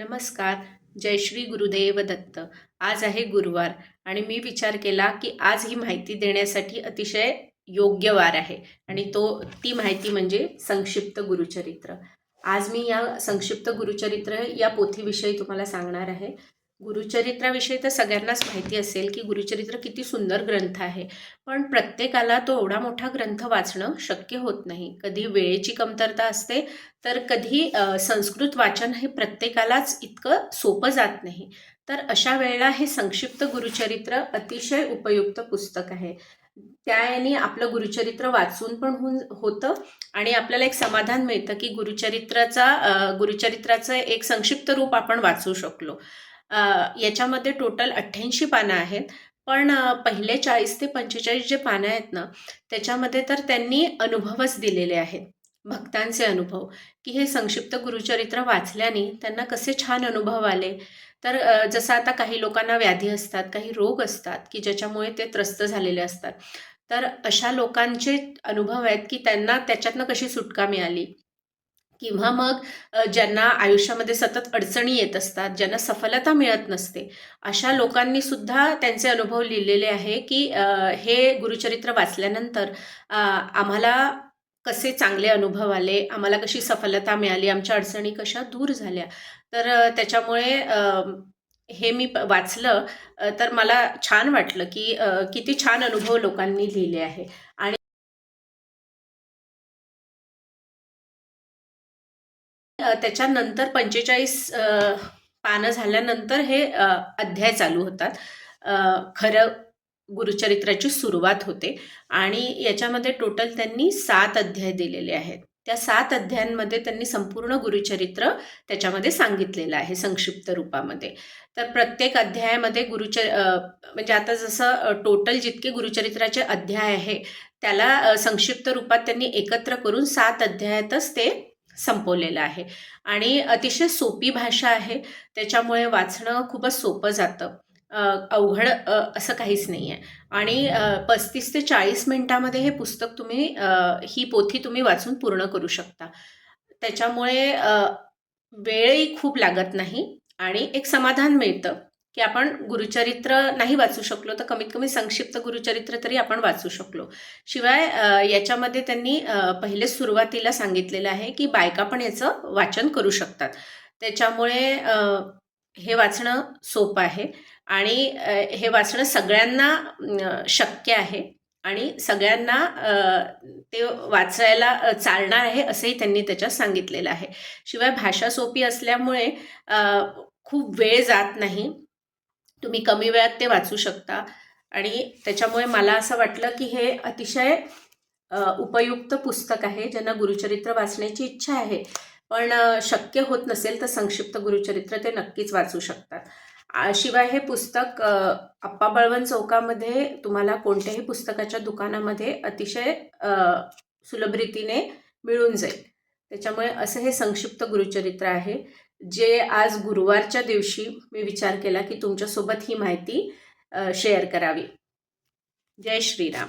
नमस्कार जय श्री गुरुदेव दत्त. आज आहे गुरुवार आणि मी विचार केला की आज ही माहिती देण्यासाठी अतिशय योग्य वार आहे आणि तो ती माहिती म्हणजे संक्षिप्त गुरुचरित्र. आज मी या संक्षिप्त गुरुचरित्र या पोथीविषयी तुम्हाला सांगणार आहे. गुरुचरित्राविषयी तर सगळ्यांनाच माहिती असेल की गुरुचरित्र किती सुंदर ग्रंथ आहे. पण प्रत्येकाला तो एवढा मोठा ग्रंथ वाचणं शक्य होत नाही. कधी वेळेची कमतरता असते तर कधी संस्कृत वाचन हे प्रत्येकालाच इतकं सोपं जात नाही. तर अशा वेळेला हे संक्षिप्त गुरुचरित्र अतिशय उपयुक्त पुस्तक आहे. त्याने आपलं गुरुचरित्र वाचून पण होऊन होतं आणि आपल्याला एक समाधान मिळतं की गुरुचरित्राचा गुरुचरित्राचं एक संक्षिप्त रूप आपण वाचू शकलो. याच्यामध्ये टोटल अठ्ठ्याऐंशी पानं आहेत. पण पहिले चाळीस ते पंचेचाळीस जे पानं आहेत ना त्याच्यामध्ये तर त्यांनी अनुभवच दिलेले आहेत. भक्तांचे अनुभव. की हे संक्षिप्त गुरुचरित्र वाचल्याने त्यांना कसे छान अनुभव आले. तर जसं आता काही लोकांना व्याधी असतात काही रोग असतात की ज्याच्यामुळे ते त्रस्त झालेले असतात. तर अशा लोकांचे अनुभव आहेत की त्यांना त्याच्यातनं कशी सुटका मिळाली. किंवा मग ज्यांना आयुष्यामध्ये सतत अडचणी येत असतात ज्यांना सफलता मिळत नसते अशा लोकांनी सुद्धा त्यांचे अनुभव लिहिलेले आहे की हे गुरुचरित्र वाचल्यानंतर आम्हाला कसे चांगले अनुभव आले आम्हाला कशी सफलता मिळाली आमच्या अडचणी कशा दूर झाल्या तर त्याच्यामुळे हे मी प- वाचलं तर मला छान वाटलं की किती छान अनुभव लोकांनी लिहिले आहे. आणि त्याच्यानंतर पंचेचाळीस पानं झाल्यानंतर हे अध्याय चालू होतात. खरं गुरुचरित्राची सुरुवात होते आणि याच्यामध्ये टोटल त्यांनी सात अध्याय दिलेले आहेत. त्या सात अध्यायांमध्ये त्यांनी संपूर्ण गुरुचरित्र त्याच्यामध्ये सांगितलेलं आहे संक्षिप्त रूपामध्ये. तर प्रत्येक अध्यायामध्ये गुरुचर म्हणजे आता जसं टोटल जितके गुरुचरित्राचे अध्याय आहे त्याला संक्षिप्त रूपात त्यांनी एकत्र करून सात अध्यायातच ते संपवलेलं आहे. आणि अतिशय सोपी भाषा आहे. त्याच्यामुळे वाचणं खूपच सोपं जातं. अवघड असं काहीच नाही आहे आणि पस्तीस ते चाळीस मिनटामध्ये हे पुस्तक तुम्ही ही पोथी तुम्ही वाचून पूर्ण करू शकता. त्याच्यामुळे वेळही खूप लागत नाही आणि एक समाधान मिळतं. की आपण गुरुचरित्र नाही वाचू शकलो तर कमीत कमी संक्षिप्त गुरुचरित्र तरी आपण वाचू शकलो. शिवाय याच्यामध्ये त्यांनी पहिले सुरुवातीला सांगितलेलं आहे की बायका पण याचं वाचन करू शकतात. त्याच्यामुळे हे वाचणं सोपं आहे. आणि हे वाचणं सगळ्यांना शक्य आहे. आणि सगळ्यांना ते वाचायला चालणार आहे असंही त्यांनी त्याच्यात सांगितलेलं आहे. शिवाय भाषा सोपी असल्यामुळे खूप वेळ जात नाही. तुम्ही कमी वेळात ते वाचू शकता. आणि त्याच्यामुळे मला असं वाटलं की हे अतिशय उपयुक्त पुस्तक आहे ज्यांना गुरुचरित्र वाचण्याची इच्छा आहे. पण शक्य होत नसेल तर संक्षिप्त गुरुचरित्र ते नक्कीच वाचू शकतात. शिवाय हे पुस्तक अप्पा आप्पा बळवंत चौकामध्ये तुम्हाला कोणत्याही पुस्तकाच्या दुकानामध्ये अतिशय अ, सुलभ रीतीने मिळून जाईल. त्याच्यामुळे असं हे संक्षिप्त गुरुचरित्र आहे. जे आज गुरुवारच्या दिवशी मी विचार केला की तुमच्यासोबत ही माहिती शेअर करावी. जय श्रीराम.